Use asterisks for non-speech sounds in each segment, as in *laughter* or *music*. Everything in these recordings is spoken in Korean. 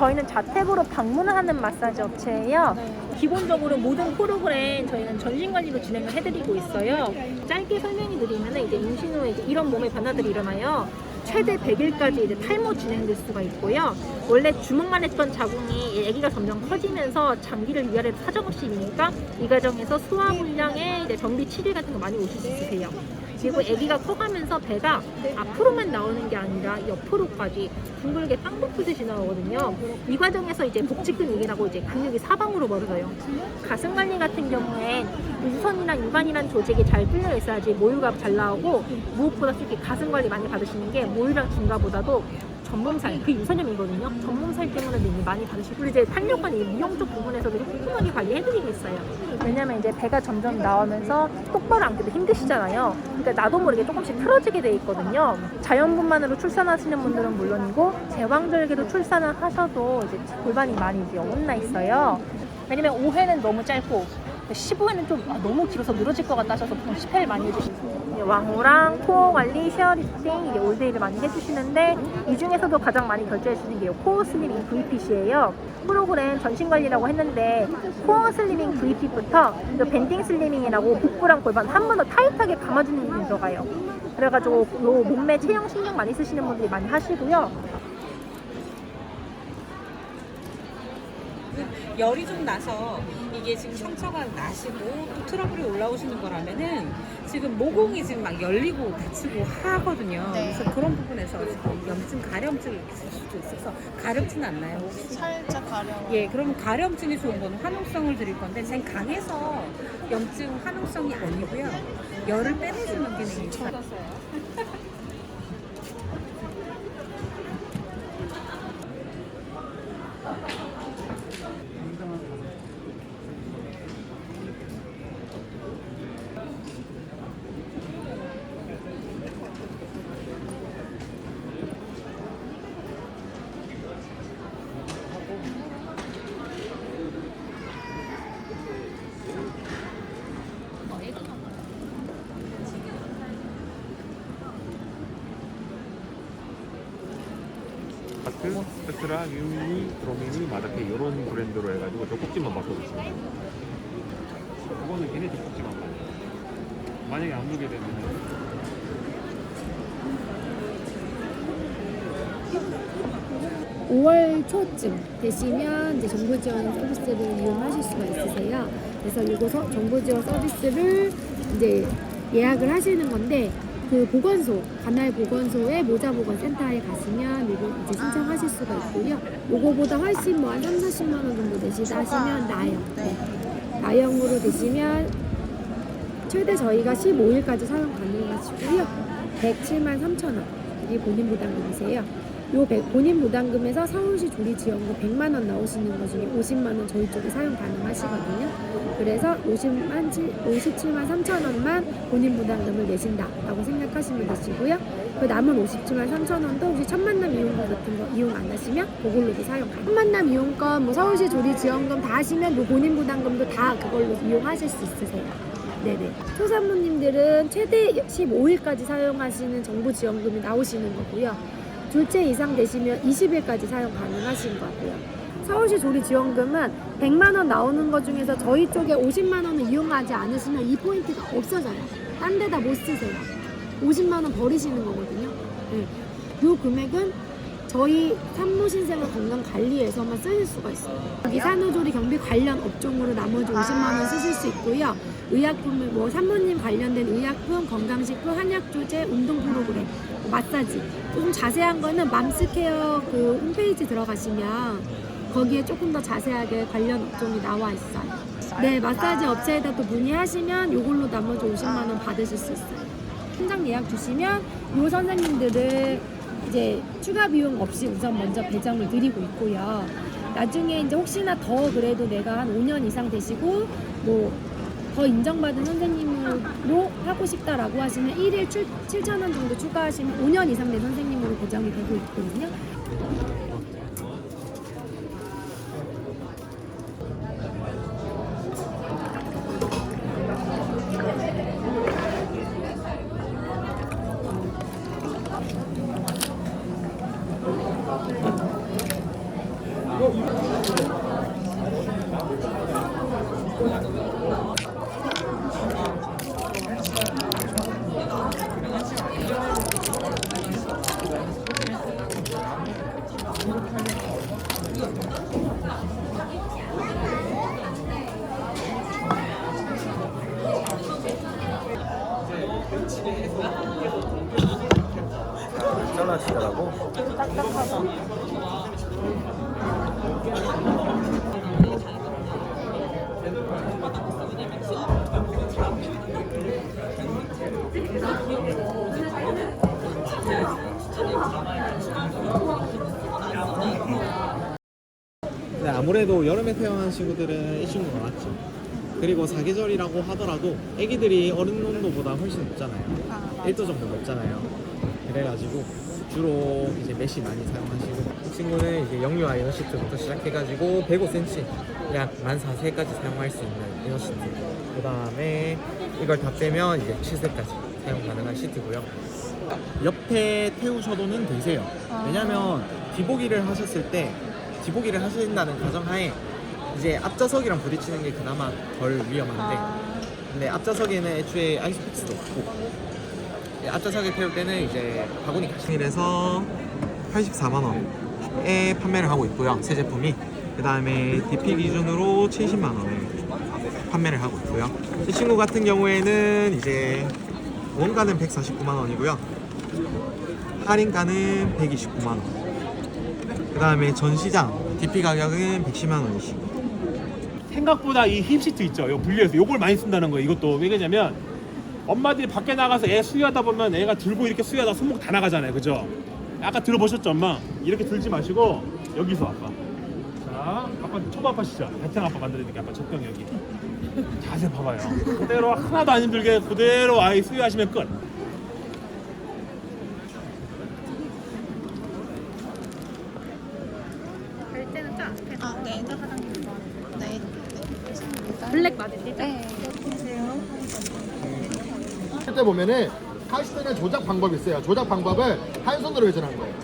저희는 자택으로 방문을 하는 마사지 업체예요. 네. 기본적으로 모든 프로그램 저희는 전신 관리로 진행을 해드리고 있어요. 짧게 설명해 드리면 이제 임신 후에 이제 이런 몸의 변화들이 일어나요. 최대 100일까지 이제 탈모 진행될 수가 있고요. 원래 주먹만 했던 자궁이 아기가 점점 커지면서 장기를 위아래로 사정없이 미니까 이 과정에서 소화 불량에 이제 변비 치질 같은 거 많이 오실 수 있으세요. 그리고 아기가 커가면서 배가 앞으로만 나오는 게 아니라 옆으로까지 둥글게 빵 붙듯이 나오거든요. 이 과정에서 이제 복직근육이라고 이제 근육이 사방으로 멀어져요. 가슴 관리 같은 경우엔 유선이랑 유관이란 조직이 잘 뚫려 있어야지 모유가 잘 나오고 무엇보다 특히 가슴 관리 많이 받으시는 게 모유랑 증가보다도 전몸살 그 유선염이거든요. 전몸살 때문에 이미 많이 받으시고 그리고 이제 탄력관 이 미용 쪽 부분에서도 꼼꼼하게 관리해드리고 있어요. 왜냐면 이제 배가 점점 나오면서 똑바로 앉기도 힘드시잖아요. 그러니까 나도 모르게 조금씩 틀어지게 돼 있거든요. 자연분만으로 출산하시는 분들은 물론이고 제왕절개로 출산을 하셔도 이제 골반이 많이 이제 어긋나 있어요. 왜냐면 5회는 너무 짧고 15회는 좀 아, 너무 길어서 늘어질 것 같다 하셔서 보통 10회를 많이 해주시고 왕호랑 코어 관리, 쉐어리프팅, 이제 올데이를 많이 해주시는데 이 중에서도 가장 많이 결제해주시는 게 코어 슬리밍 VPC예요. 프로그램 전신 관리라고 했는데 코어 슬리밍 VP부터 밴딩 슬리밍이라고 복부랑 골반 한 번 더 타이트하게 감아주는 게 들어가요. 그래가지고 요 몸매 체형 신경 많이 쓰시는 분들이 많이 하시고요. 열이 좀 나서 이게 지금 상처가 나시고 또 트러블이 올라오시는 거라면은 지금 모공이 지금 막 열리고 닫히고 하거든요. 네. 그래서 그런 부분에서 지금 염증, 가려움증이 있을 수도 있어서 가렵진 않나요 혹시? 살짝 가려워. 예, 그럼 가려움증이 좋은 거는 화농성을 드릴 건데 생 강해서 염증 화농성이 아니고요. 열을 빼내주는 기능이 있어요. 아트, 스페트라, 유니, 드로미니, 마다케 이런 브랜드로 해가지고 젖꼭지만 바꿔주시면 돼요. 그거는 걔네 젖꼭지만 봐요. 만약에 안 물게 되면 5월 초쯤 되시면 이제 정부 지원 서비스를 이용하실 수가 있으세요. 그래서 이거 서- 정부 지원 서비스를 이제 예약을 하시는 건데 그 보건소, 관할 보건소의 모자 보건 센터에 가시면 이거 이제 신청하실 수가 있고요. 요거보다 훨씬 뭐 한 3, 40만 원 정도 내시다 하시면 나요. 네. 나영으로 되시면 최대 저희가 15일까지 사용 가능하시고요. 107만 3천 원. 이게 본인 부담금이세요. 요 백- 본인 부담금에서 서울시 조리 지원금 100만 원 나오시는 것 중에 50만 원 저희 쪽에 사용 가능하시거든요. 그래서 50만 57만 3천 원만 본인 부담금을 내신다라고 생각하시면 되시고요. 그 남은 57만 3천 원도 혹시 첫 만남 이용권 같은 거 이용 안 하시면 그걸로도 사용 가능. 첫 만남 이용권, 뭐 서울시 조리 지원금 다 하시면 요 본인 부담금도 다 그걸로 이용하실 수 있으세요. 네네. 초산모님들은 최대 15일까지 사용하시는 정부 지원금이 나오시는 거고요. 둘째 이상 되시면 20일까지 사용 가능하신 거고요. 서울시 조리 지원금은 100만 원 나오는 것 중에서 저희 쪽에 50만 원을 이용하지 않으시면 이 포인트가 없어져요. 딴 데다 못 쓰세요. 50만 원 버리시는 거거든요. 네. 요 금액은 저희 산모신생아 건강관리에서만 쓰실 수가 있어요. 여기 산후조리 경비 관련 업종으로 나머지 50만 원 쓰실 수 있고요. 의약품을 뭐 산모님 관련된 의약품, 건강식품, 한약조제, 운동 프로그램, 마사지 좀 자세한 거는 맘스케어 그 홈페이지 들어가시면 거기에 조금 더 자세하게 관련 업종이 나와 있어요. 네, 마사지 업체에다 또 문의하시면 이걸로 나머지 50만 원 받으실 수 있어요. 현장 예약 주시면 요 선생님들은 이제 추가 비용 없이 우선 먼저 배정을 드리고 있고요. 나중에 이제 혹시나 더 그래도 내가 한 5년 이상 되시고 뭐 더 인정받은 선생님으로 하고 싶다라고 하시면 1일 7,000원 정도 추가하시면 5년 이상 된 선생님으로 배정이 되고 있거든요. 잘라지더라고. 딱딱하다. 네, 아무래도 여름에 태어난 친구들은 이 친구가 많죠. 그리고 사계절이라고 하더라도 애기들이 어른 온도보다 훨씬 높잖아요. 1도 정도 높잖아요. 그래가지고 주로 이제 메쉬 많이 사용하시고 이 친구는 이제 영유 아 이너 시트부터 시작해가지고 105cm 약 14,000까지 사용할 수 있는 이너 시트. 그 다음에 이걸 다 빼면 이제 7세까지 사용 가능한 시트고요. 옆에 태우셔도는 되세요. 왜냐면 뒤보기를 하셨을 때 뒤보기를 하신다는 가정하에 이제 앞좌석이랑 부딪히는 게 그나마 덜 위험한데 근데 앞좌석에는 애초에 아이스픽스도 없고 예, 앞좌석에 태울 때는 이제 바구니 가신일에서 84만 원에 판매를 하고 있고요 새 제품이 그 다음에 DP 기준으로 70만 원에 판매를 하고 있고요 이 친구 같은 경우에는 이제 원가는 149만 원이고요 할인가는 129만 원. 그 다음에 전시장 DP 가격은 110만 원이시고. 생각보다 이 힙시트 있죠. 이거 분리해서 요걸 많이 쓴다는 거예요. 이것도 왜 그러냐면 엄마들이 밖에 나가서 애 수유하다 보면 애가 들고 이렇게 수유하다 손목 다 나가잖아요. 그죠? 아까 들어보셨죠, 엄마? 이렇게 들지 마시고 여기서 아빠. 자, 아빠 초밥하시죠. 베트남 아빠 만들어드릴게요. 아빠 적당 여기. 자세 봐봐요. 그대로 하나도 안 힘들게 그대로 아이 수유하시면 끝. 갈 때는 좀 앞에 아, 네. 네. 블랙 맞으시죠? 네. 때 보면은 카시트는 조작 방법이 있어요. 조작 방법을 한 손으로 회전하는 거예요.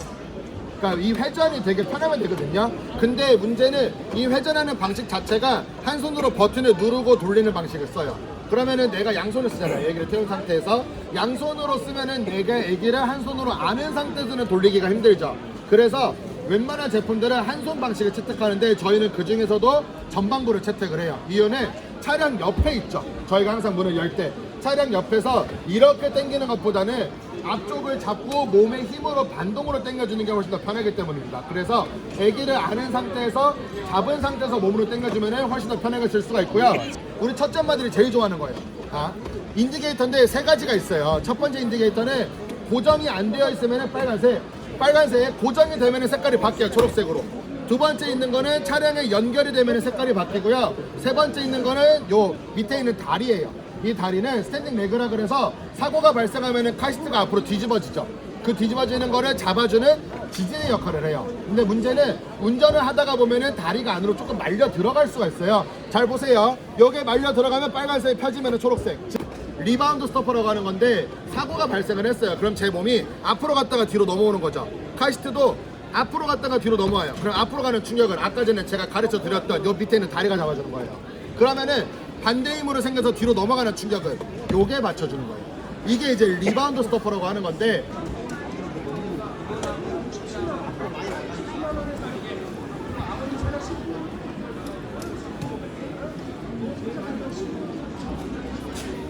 그러니까 이 회전이 되게 편하면 되거든요. 근데 문제는 이 회전하는 방식 자체가 한 손으로 버튼을 누르고 돌리는 방식을 써요. 그러면은 내가 양손을 쓰잖아요. 애기를 태운 상태에서 양손으로 쓰면은 내가 애기를 한 손으로 안은 상태에서는 돌리기가 힘들죠. 그래서 웬만한 제품들은 한 손 방식을 채택하는데 저희는 그 중에서도 전방부를 채택을 해요. 이유는 차량 옆에 있죠. 저희가 항상 문을 열 때 차량 옆에서 이렇게 당기는 것보다는 앞쪽을 잡고 몸의 힘으로 반동으로 당겨주는 게 훨씬 더 편하기 때문입니다. 그래서 아기를 안은 상태에서 잡은 상태에서 몸으로 당겨주면 훨씬 더 편하게 쓸 수가 있고요. 우리 첫째 엄마들이 제일 좋아하는 거예요. 아, 인디게이터인데 세 가지가 있어요. 첫 번째 인디게이터는 고정이 안 되어 있으면 빨간색, 빨간색 고정이 되면 색깔이 바뀌어요. 초록색으로. 두 번째 있는 거는 차량에 연결이 되면 색깔이 바뀌고요. 세 번째 있는 거는 요 밑에 있는 다리예요. 이 다리는 스탠딩 레그라 그래서 사고가 발생하면 카시트가 앞으로 뒤집어지죠. 그 뒤집어지는 거를 잡아주는 지진의 역할을 해요. 근데 문제는 운전을 하다가 보면은 다리가 안으로 조금 말려 들어갈 수가 있어요. 잘 보세요. 여기에 말려 들어가면 빨간색이 펴지면 초록색. 즉, 리바운드 스토퍼라고 하는 건데 사고가 발생을 했어요. 그럼 제 몸이 앞으로 갔다가 뒤로 넘어오는 거죠. 카시트도 앞으로 갔다가 뒤로 넘어와요. 그럼 앞으로 가는 충격을 아까 전에 제가 가르쳐 드렸던 요 밑에 있는 다리가 잡아주는 거예요. 그러면은 반대 힘으로 생겨서 뒤로 넘어가는 충격을 요게 맞춰주는 거예요. 이게 이제 리바운드 스토퍼라고 하는 건데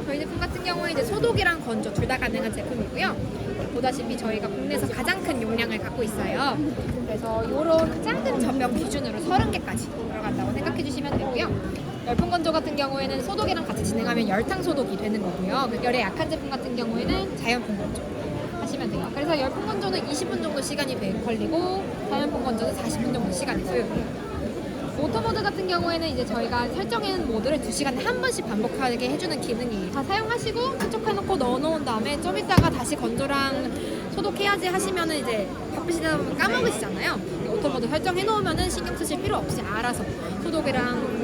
저희 제품 같은 경우에 이제 소독이랑 건조 둘 다 가능한 제품이고요. 보다시피 저희가 국내에서 가장 큰 용량을 갖고 있어요. 그래서 이런 작은 젖병 기준으로 30개까지 들어간다고 생각해 주시면 되고요. 열풍 건조 같은 경우에는 소독이랑 같이 진행하면 열탕 소독이 되는 거고요. 그 열에 약한 제품 같은 경우에는 자연풍 건조 하시면 돼요. 그래서 열풍 건조는 20분 정도 시간이 걸리고 자연풍 건조는 40분 정도 시간이 소요돼요. 오토모드 같은 경우에는 이제 저희가 설정해놓은 모드를 2시간에 한 번씩 반복하게 해주는 기능이 다 사용하시고 세척해놓고 넣어놓은 다음에 좀 이따가 다시 건조랑 소독해야지 하시면은 이제 바쁘시다 보면 까먹으시잖아요. 오토모드 설정해놓으면은 신경 쓰실 필요 없이 알아서 소독이랑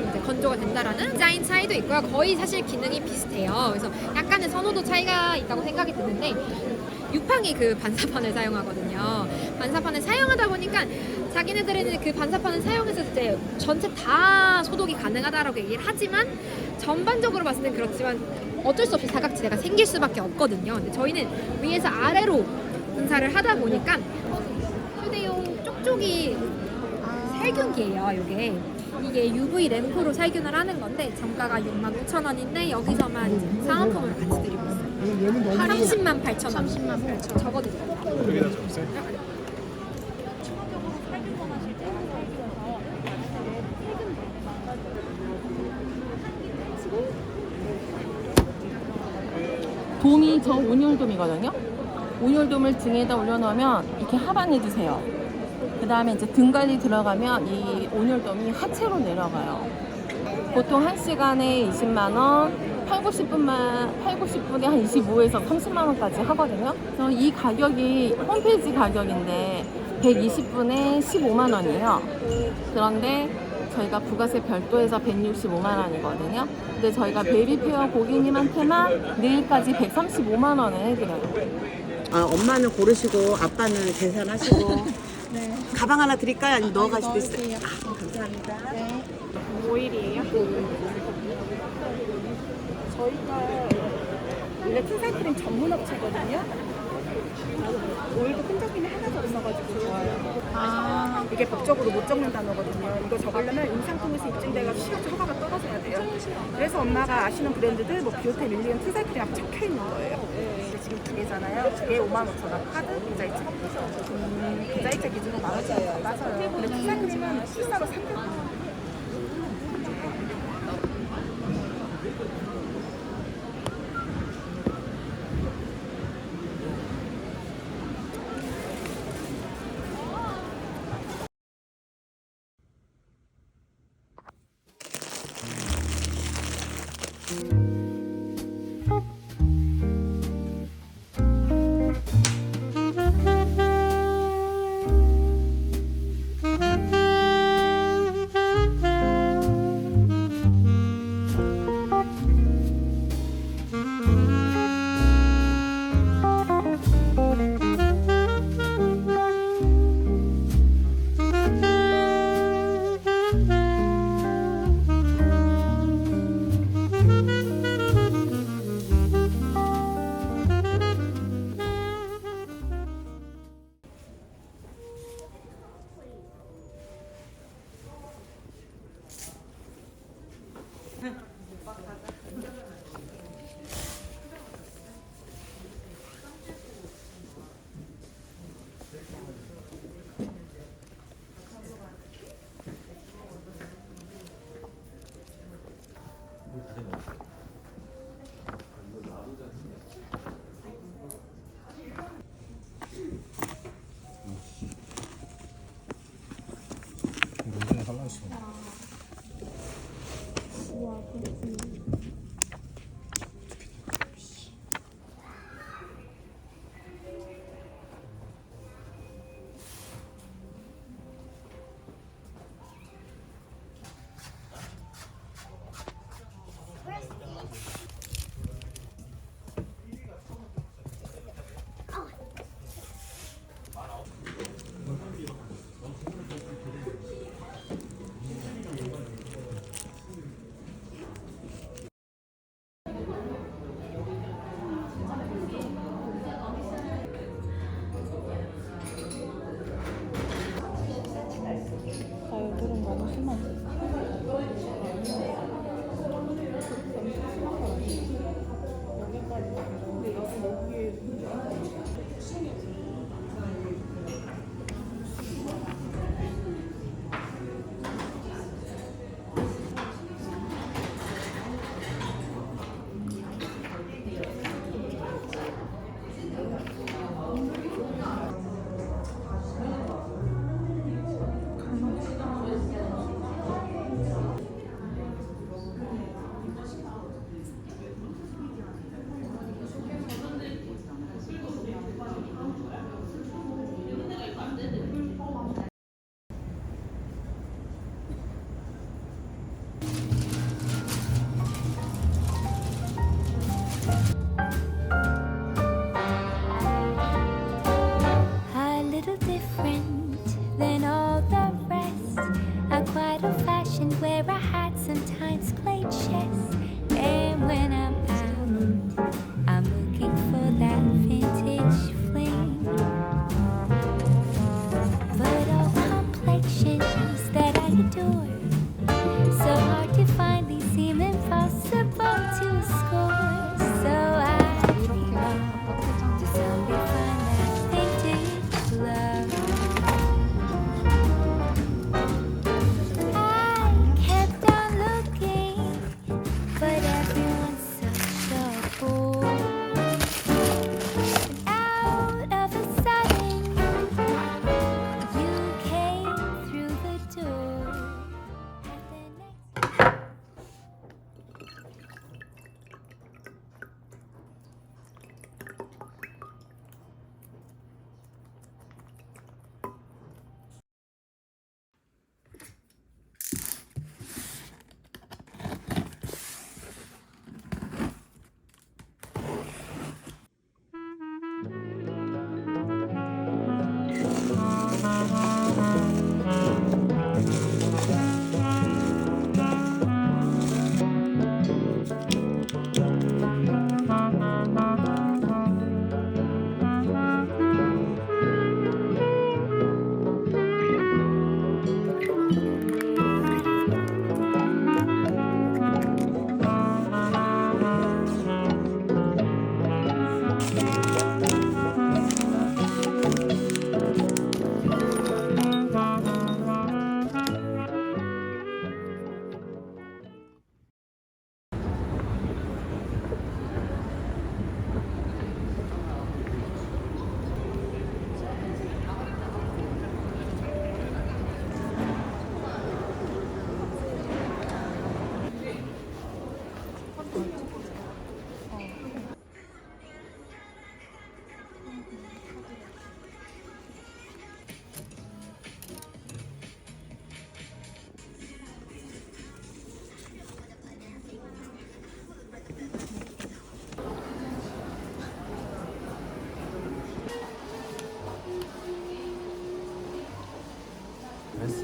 건조가 된다라는 디자인 차이도 있고요. 거의 사실 기능이 비슷해요. 그래서 약간의 선호도 차이가 있다고 생각이 드는데 유팡이 그 반사판을 사용하거든요. 반사판을 사용하다 보니까 자기네들은 그 반사판을 사용해서 이제 전체 다 소독이 가능하다라고 얘기를 하지만 전반적으로 봤을 땐 그렇지만 어쩔 수 없이 사각지대가 생길 수밖에 없거든요. 근데 저희는 위에서 아래로 분사를 하다 보니까 휴대용 쪽쪽이 살균기예요. 이게 이게 UV 램프로 살균을 하는 건데 정가가 65,000원인데 여기서만 이제 상한품을 같이 드리고 있어요. 30만 8천 원. 30만 8천 원. 적어드릴게요. 여기다 적으세요. 돔이 저 온열돔이거든요. 온열돔을 등에다 올려놓으면 이렇게 하반해 주세요. 그 다음에 이제 등갈이 들어가면 이 온열돔이 하체로 내려가요. 보통 1시간에 20만원, 8, 90분만, 8, 90분에 한 25에서 30만원까지 하거든요. 그래서 이 가격이 홈페이지 가격인데 120분에 15만원이에요. 그런데 저희가 부가세 별도해서 165만 원이거든요. 근데 저희가 베이비페어 고객님한테만 내일까지 135만 원을 해드려요. 아, 엄마는 고르시고 아빠는 계산하시고 *laughs* 가방 하나 드릴까요? 아니면 넣어 가실 수 있어요? 아, 감사합니다. 오일이에요? 저희가 원래 틴살크림 전문 업체거든요. 오일도 끈적임이 하나도 없어가지고 좋아요. 아, 이게 법적으로 못 적는 단어거든요. 이거 적으려면 임상통에서 입증돼가 시효 허가가 떨어져야 돼요. 그래서 엄마가 아시는 브랜드들 뭐 비오테 밀리언 틴살크림 앞에 적혀 있는 거예요. 근데 지금 두 개잖아요. 두 개에 5만 5천 원. 카드, 계좌이체. 음, 계좌이체 기준으로 맞아요. 맞아요. 근데 틴살크림은 실사로 300만 원.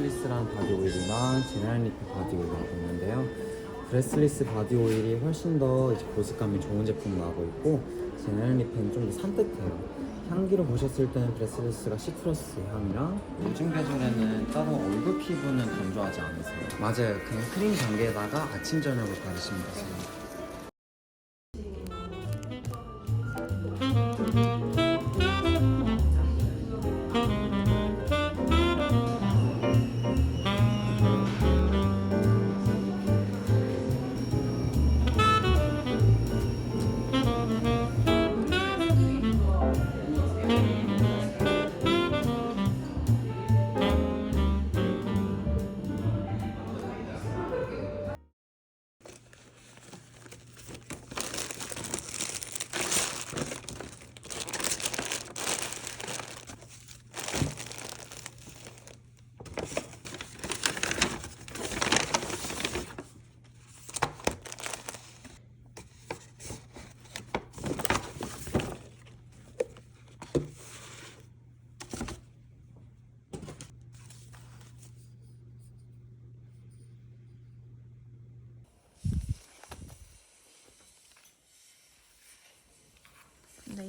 브레스리스라는 바디 오일이나 제네랄 리프 바디 오일이 있는데요. 브레스리스 바디 오일이 훨씬 더 이제 보습감이 좋은 제품 나오고 있고 제네랄 리프는 좀 더 산뜻해요. 향기를 보셨을 때는 브레스리스가 시트러스 향이랑 요즘 계절에는 따로 얼굴 피부는 건조하지 않으세요. 맞아요. 그냥 크림 단계에다가 아침 저녁을 바르시면 되세요.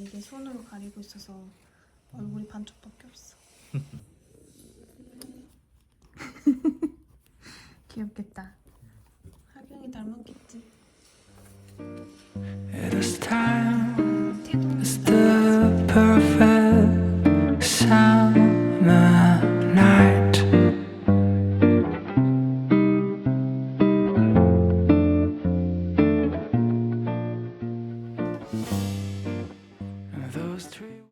이게 손으로 가리고 있어서 얼굴이 반쪽밖에 없어. *laughs* 귀엽겠다.